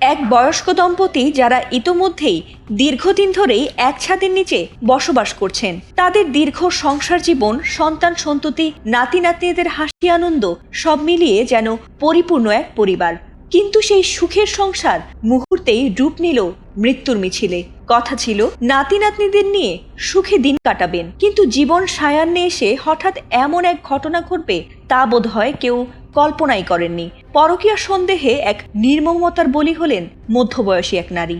এক বয়স্ক দম্পতি যারা ইতোমধ্যেই দীর্ঘদিন ধরেই এক ছাদের নিচে বসবাস করছেন। তাদের দীর্ঘ সংসার জীবন, সন্তান সন্ততি, নাতি নাতনিদের হাসি আনন্দ সব মিলিয়ে যেন পরিপূর্ণ এক পরিবার। কিন্তু সেই সুখের সংসার মুহূর্তেই রূপ নিল মৃত্যুর মিছিলে। কথা ছিল, নাতি নাতনিদের নিয়ে সুখে দিন কাটাবেন। কিন্তু জীবন সায়ান্নে এসে হঠাৎ এমন এক ঘটনা ঘটবে তা বোধ হয় কেউ কল্পনাই করেননি। পরকীয়া সন্দেহে এক নির্মমতার বলি হলেন মধ্যবয়সী এক নারী।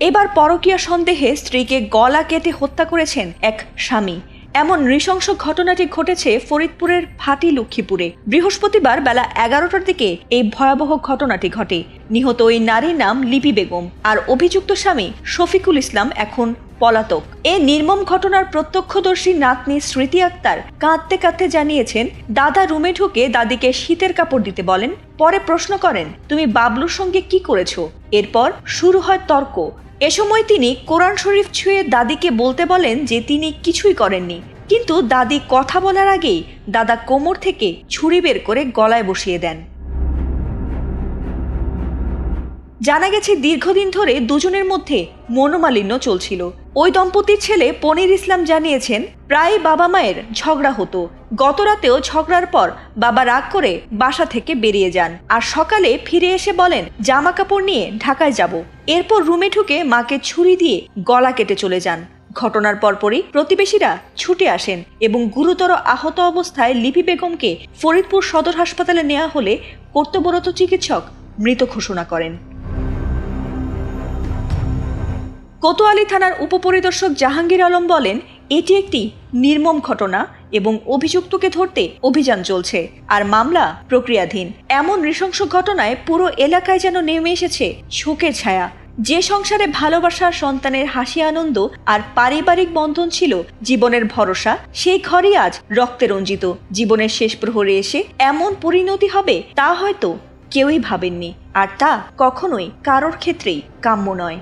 এবার পরকীয়া সন্দেহে স্ত্রীকে গলা কেটে হত্যা করেছেন এক স্বামী। এমন নৃশংস ঘটনাটি ঘটেছে ফরিদপুরের ফাটি লক্ষ্মীপুরে বৃহস্পতিবার বেলা এগারোটার দিকে এই ভয়াবহ ঘটনাটি ঘটে। নিহত ওই নারীর নাম লিপি বেগম। আর অভিযুক্ত স্বামী শফিকুল ইসলাম এখন পলাতক। এ নির্মম ঘটনার প্রত্যক্ষদর্শী নাতনি স্মৃতি আক্তার কাঁদতে কাঁদতে জানিয়েছেন, দাদা রুমে ঢুকে দাদিকে শীতের কাপড় দিতে বলেন, পরে প্রশ্ন করেন, তুমি বাবলুর সঙ্গে কি করেছ? এরপর, শুরু হয় তর্ক। এ সময় তিনি কোরআন শরীফ ছুঁয়ে দাদিকে বলতে বলেন যে তিনি কিছুই করেননি। কিন্তু দাদি কথা বলার আগেই দাদা কোমর থেকে ছুরি বের করে গলায় বসিয়ে দেন। জানা গেছে, দীর্ঘদিন ধরে দুজনের মধ্যে মনোমালিন্য চলছিল। ওই দম্পতির ছেলে পনির ইসলাম জানিয়েছেন, প্রায় বাবা মায়ের ঝগড়া হতো। গতরাতেও ঝগড়ার পর বাবা রাগ করে বাসা থেকে বেরিয়ে যান। আর সকালে ফিরে এসে বলেন জামা কাপড় নিয়ে ঢাকায় যাব। এরপর রুমে ঢুকে মাকে ছুরি দিয়ে গলা কেটে চলে যান। ঘটনার পরপরই প্রতিবেশীরা ছুটে আসেন এবং গুরুতর আহত অবস্থায় লিপি বেগমকে ফরিদপুর সদর হাসপাতালে নেওয়া হলে কর্তব্যরত চিকিৎসক মৃত ঘোষণা করেন। কোতোয়ালি থানার উপপরিদর্শক জাহাঙ্গীর আলম বলেন, এটি একটি নির্মম ঘটনা এবং অভিযুক্তকে ধরতে অভিযান চলছে আর মামলা প্রক্রিয়াধীন। এমন নৃশংস ঘটনায় পুরো এলাকায় যেন নেমে এসেছে শোকের ছায়া। যে সংসারে ভালোবাসা, সন্তানের হাসি, আনন্দ আর পারিবারিক বন্ধন ছিল জীবনের ভরসা, সেই ঘরই আজ রক্তে রঞ্জিত। জীবনের শেষ প্রহরে এসে এমন পরিণতি হবে তা হয়তো কেউই ভাবেননি। আর তা কখনোই কারোর ক্ষেত্রেই কাম্য নয়।